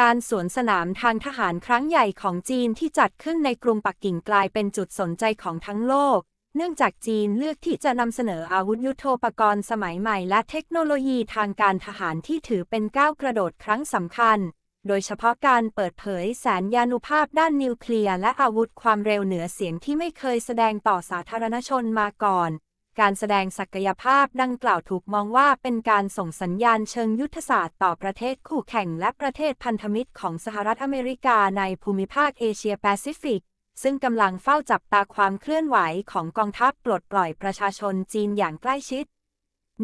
การสวนสนามทางทหารครั้งใหญ่ของจีนที่จัดขึ้นในกรุงปักกิ่งกลายเป็นจุดสนใจของทั้งโลก เนื่องจากจีนเลือกที่จะนำเสนออาวุธยุโทโธปกรณ์สมัยใหม่และเทคโนโลยีทางการทหารที่ถือเป็นก้าวกระโดดครั้งสำคัญ โดยเฉพาะการเปิดเผยแสนยานุภาพด้านนิวเคลียร์และอาวุธความเร็วเหนือเสียงที่ไม่เคยแสดงต่อสาธารณชนมาก่อน การแสดงศักยภาพดังกล่าวถูกมองว่าเป็นการส่งสัญญาณเชิงยุทธศาสตร์ต่อประเทศคู่แข่งและประเทศพันธมิตรของสหรัฐอเมริกาในภูมิภาคเอเชียแปซิฟิก ซึ่งกำลังเฝ้าจับตาความเคลื่อนไหวของกองทัพปลดปล่อยประชาชนจีนอย่างใกล้ชิด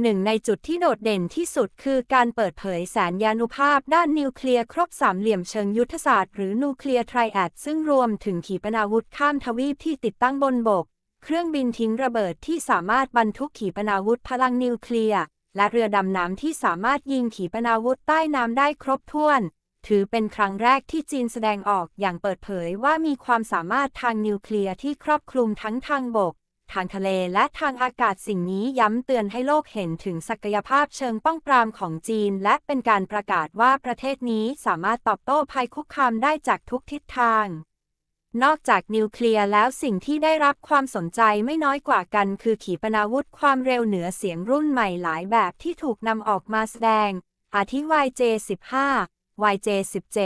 หนึ่งในจุดที่โดดเด่นที่สุดคือการเปิดเผยแสนยานุภาพด้านนิวเคลียร์ครบสามเหลี่ยมเชิงยุทธศาสตร์หรือนูเคลียร์ไทรแอดซึ่งรวมถึงขีปนาวุธข้ามทวีปที่ติดตั้งบนบก เครื่องบินทิ้งระเบิดที่สามารถบรรทุกขีปนาวุธพลังนิวเคลียร์และเรือดำน้ำที่สามารถยิงขีปนาวุธใต้น้ำได้ครบถ้วน ถือเป็นครั้งแรกที่จีนแสดงออกอย่างเปิดเผยว่ามีความสามารถทางนิวเคลียร์ที่ครอบคลุมทั้งทางบก ทางทะเลและทางอากาศสิ่งนี้ย้ำเตือนให้โลกเห็นถึงศักยภาพเชิงป้องปรามของจีน และเป็นการประกาศว่าประเทศนี้สามารถตอบโต้ภัยคุกคามได้จากทุกทิศทาง นอกจากนิวเคลียร์แล้วสิ่งที่ได้รับความสนใจไม่น้อยกว่ากัน คือขีปนาวุธความเร็วเหนือเสียงรุ่นใหม่หลายแบบที่ถูกนำออกมาแสดง อาทิ YJ15 YJ17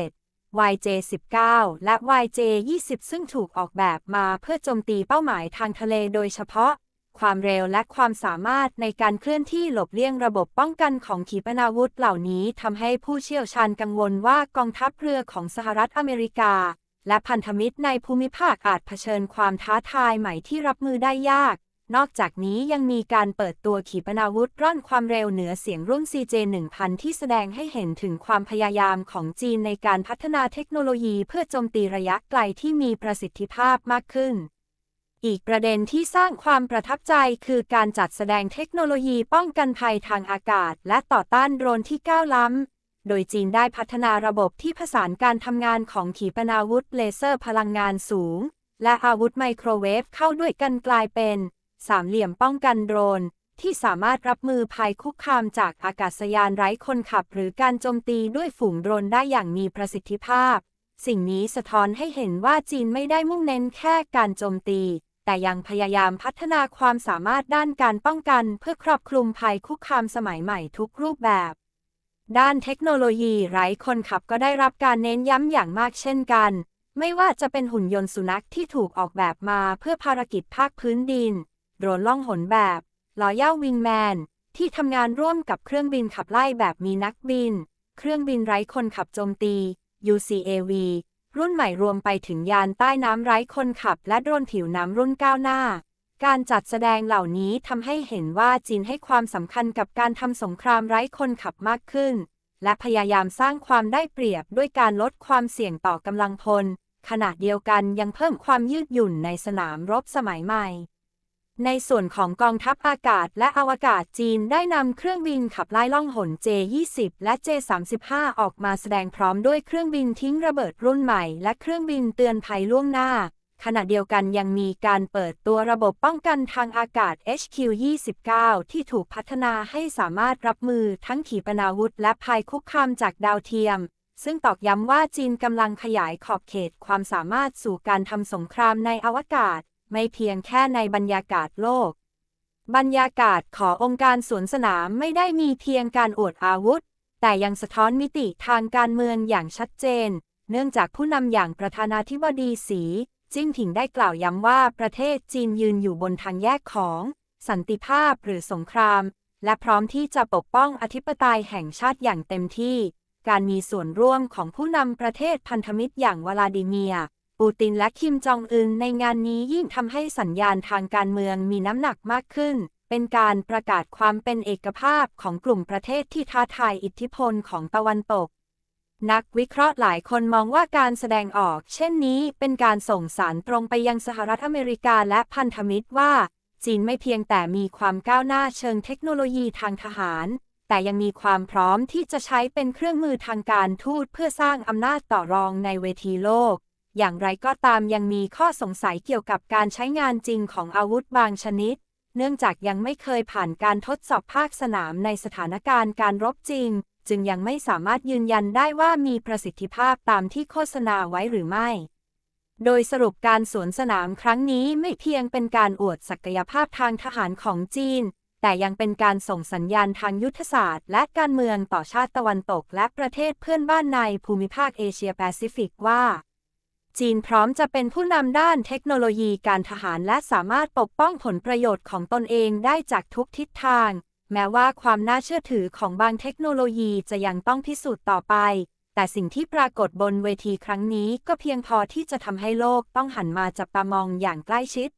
YJ19 และ YJ20 ซึ่งถูกออกแบบมาเพื่อโจมตีเป้าหมายทางทะเลโดยเฉพาะ ความเร็วและความสามารถในการเคลื่อนที่หลบเลี่ยงระบบป้องกันของขีปนาวุธเหล่านี้ทำให้ผู้เชี่ยวชาญกังวลว่ากองทัพเรือของสหรัฐอเมริกา และพันธมิตรในภูมิภาคอาจเผชิญความท้าทายใหม่ที่รับมือได้ยาก นอกจากนี้ยังมีการเปิดตัวขีปนาวุธร่อนความเร็วเหนือเสียงรุ่น CJ1000 ที่แสดงให้เห็นถึงความพยายามของจีนในการพัฒนาเทคโนโลยีเพื่อโจมตีระยะไกลที่มีประสิทธิภาพมากขึ้นอีกประเด็นที่สร้างความประทับใจคือการจัดแสดงเทคโนโลยีป้องกันภัยทางอากาศ และต่อต้านโดรนที่ก้าวล้ำ โดยจีนได้พัฒนาระบบที่ผสานการทำงานของขีปนาวุธเลเซอร์พลังงานสูง และอาวุธไมโครเวฟเข้าด้วยกันกลายเป็น สามเหลี่ยมป้องกันโดรน ที่สามารถรับมือภัยคุกคามจากอากาศยานไร้คนขับ หรือการโจมตีด้วยฝูงโดรนได้อย่างมีประสิทธิภาพ สิ่งนี้สะท้อนให้เห็นว่าจีนไม่ได้มุ่งเน้นแค่การโจมตีแต่ยังพยายามพัฒนาความสามารถด้านการป้องกันเพื่อครอบคลุมภัยคุกคามสมัยใหม่ทุกรูปแบบ ด้านเทคโนโลยีไร้คนขับก็ได้รับการเน้นย้ำอย่างมากเช่นกัน ไม่ว่าจะเป็นหุ่นยนต์สุนัขที่ถูกออกแบบมาเพื่อภารกิจภาคพื้นดิน โดรนล่องหนแบบลอย่าวิงแมน ที่ทำงานร่วมกับเครื่องบินขับไล่แบบมีนักบิน เครื่องบินไร้คนขับโจมตี UCAV รุ่นใหม่รวมไปถึงยานใต้น้ำไร้คนขับและโดรนผิวน้ำรุ่นก้าวหน้า การจัดแสดงเหล่านี้ทำให้เห็นว่าจีนให้ความสำคัญกับการทำสงครามไร้คนขับมากขึ้น และพยายามสร้างความได้เปรียบด้วยการลดความเสี่ยงต่อกำลังพล ขณะเดียวกันยังเพิ่มความยืดหยุ่นในสนามรบสมัยใหม่ ในส่วนของกองทัพอากาศและอวกาศจีนได้นำเครื่องบินขับไล่ล่องหน J-20 และ J-35 ออกมาแสดงพร้อมด้วยเครื่องบินทิ้งระเบิดรุ่นใหม่ และเครื่องบินเตือนภัยล่วงหน้า ขณะเดียวกันยังมีการเปิดตัวระบบป้องกันทางอากาศ HQ-29 ที่ถูกพัฒนาให้สามารถรับมือทั้งขีปนาวุธและภัยคุกคามจากดาวเทียม ซึ่งตอกย้ำว่าจีนกำลังขยายขอบเขตความสามารถสู่การทำสงครามในอวกาศ ไม่เพียงแค่ในบรรยากาศโลก บรรยากาศขององค์การสวนสนามไม่ได้มีเพียงการอวดอาวุธ แต่ยังสะท้อนมิติทางการเมืองอย่างชัดเจน เนื่องจากผู้นำอย่างประธานาธิบดีสี จิ้งผิงได้กล่าวย้ำว่าประเทศจีนยืนอยู่บนทางแยกของ สันติภาพหรือสงคราม และพร้อมที่จะปกป้องอธิปไตยแห่งชาติอย่างเต็มที่ การมีส่วนร่วมของผู้นำประเทศพันธมิตรอย่างวลาดิเมียร์ปูตินและคิมจองอึนในงานนี้ยิ่งทำให้สัญญาณทางการเมืองมีน้ำหนักมากขึ้น เป็นการประกาศความเป็นเอกภาพของกลุ่มประเทศที่ท้าทายอิทธิพลของตะวันตก นักวิเคราะห์หลายคนมองว่าการแสดงออก เช่นนี้เป็นการส่งสารตรงไปยังสหรัฐอเมริกาและพันธมิตรว่า จีนไม่เพียงแต่มีความก้าวหน้าเชิงเทคโนโลยีทางทหาร แต่ยังมีความพร้อมที่จะใช้เป็นเครื่องมือทางการทูตเพื่อสร้างอำนาจต่อรองในเวทีโลก อย่างไรก็ตามยังมีข้อสงสัยเกี่ยวกับการใช้งานจริงของอาวุธบางชนิด เนื่องจากยังไม่เคยผ่านการทดสอบภาคสนามในสถานการณ์การรบจริง จึงยังไม่สามารถยืนยันได้ว่ามีประสิทธิภาพตามที่โฆษณาไว้หรือไม่ โดยสรุปการสวนสนามครั้งนี้ไม่เพียงเป็นการอวดศักยภาพทางทหารของจีน แต่ยังเป็นการส่งสัญญาณทางยุทธศาสตร์ และการเมืองต่อชาติตะวันตก และประเทศเพื่อนบ้านในภูมิภาคเอเชียแปซิฟิกว่าจีนพร้อมจะเป็นผู้นำด้านเทคโนโลยีการทหารและสามารถปกป้องผลประโยชน์ของตนเองได้จากทุกทิศทาง แม้ว่าความน่าเชื่อถือของบางเทคโนโลยีจะยังต้องพิสูจน์ต่อไป แต่สิ่งที่ปรากฏบนเวทีครั้งนี้ก็เพียงพอที่จะทำให้โลกต้องหันมาจับตามองอย่างใกล้ชิด